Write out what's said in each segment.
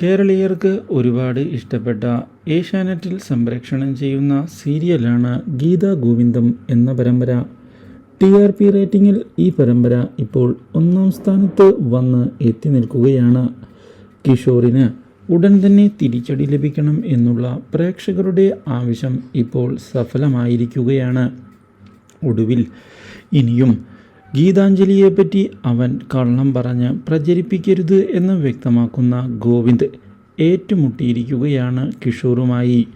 കേരളീയർക്ക് ഒരുപാട് ഇഷ്ടപ്പെട്ട ഏഷ്യാനെറ്റിൽ സംപ്രേക്ഷണം ചെയ്യുന്ന സീരിയലാണ് ഗീതാ ഗോവിന്ദം എന്ന പരമ്പര. ടി ആർ പി റേറ്റിംഗിൽ ഈ പരമ്പര ഇപ്പോൾ ഒന്നാം സ്ഥാനത്ത് വന്ന് എത്തി നിൽക്കുകയാണ്. കിഷോറിന് ഉടൻ തന്നെ തിരിച്ചടി ലഭിക്കണം എന്നുള്ള പ്രേക്ഷകരുടെ ആവശ്യം ഇപ്പോൾ സഫലമായിരിക്കുകയാണ്. ഒടുവിൽ ഇനിയും ഗീതാഞ്ജലിയെപ്പറ്റി അവൻ കള്ളം പറഞ്ഞ് പ്രചരിപ്പിക്കരുത് എന്ന് വ്യക്തമാക്കുന്ന ഗോവിന്ദ് ഏറ്റുമുട്ടിയിരിക്കുകയാണ് കിഷോറുമായി.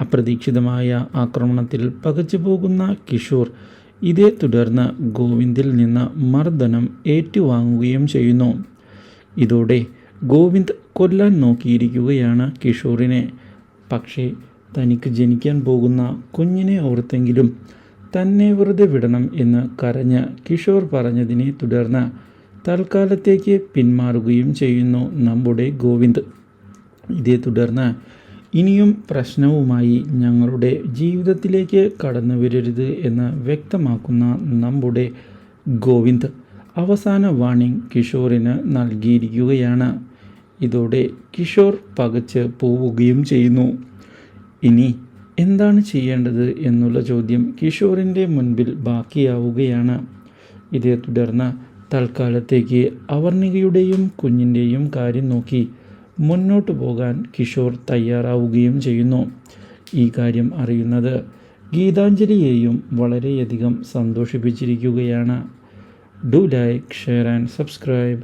അപ്രതീക്ഷിതമായ ആക്രമണത്തിൽ പകച്ചു പോകുന്ന കിഷോർ ഇതേ തുടർന്ന് ഗോവിന്ദിൽ നിന്ന് മർദ്ദനം ഏറ്റുവാങ്ങുകയും ചെയ്യുന്നു. ഇതോടെ ഗോവിന്ദ് കൊല്ലാൻ നോക്കിയിരിക്കുകയാണ് കിഷോറിനെ. പക്ഷേ തനിക്ക് ജനിക്കാൻ പോകുന്ന കുഞ്ഞിനെ ഓർത്തെങ്കിലും തന്നെ വെറുതെ വിടണം എന്ന് കരഞ്ഞ് കിഷോർ പറഞ്ഞതിനെ തുടർന്ന് തൽക്കാലത്തേക്ക് പിന്മാറുകയും ചെയ്യുന്നു നമ്മുടെ ഗോവിന്ദ്. ഇതേ തുടർന്ന് ഇനിയും പ്രശ്നവുമായി ഞങ്ങളുടെ ജീവിതത്തിലേക്ക് കടന്നു വരരുത് എന്ന് വ്യക്തമാക്കുന്ന നമ്മുടെ ഗോവിന്ദ്. അവസാന വാണിംഗ് കിഷോറിന് നൽകിയിരിക്കുകയാണ്. ഇതോടെ കിഷോർ പകച്ച് പോവുകയും ചെയ്യുന്നു. ഇനി എന്താണ് ചെയ്യേണ്ടത് എന്നുള്ള ചോദ്യം കിഷോറിന്റെ മുൻപിൽ ബാക്കിയാവുകയാണ്. ഇതേ തുടർന്ന് തൽക്കാലത്തേക്ക് അവർണികയുടെയും കുഞ്ഞിന്റെയും കാര്യം നോക്കി മുന്നോട്ട് പോകാൻ കിഷോർ തയ്യാറാവുകയും ചെയ്യുന്നു. ഈ കാര്യം അറിയുന്നത് ഗീതാഞ്ജലിയെയും വളരെയധികം സന്തോഷിപ്പിച്ചിരിക്കുകയാണ്. Do like share and subscribe.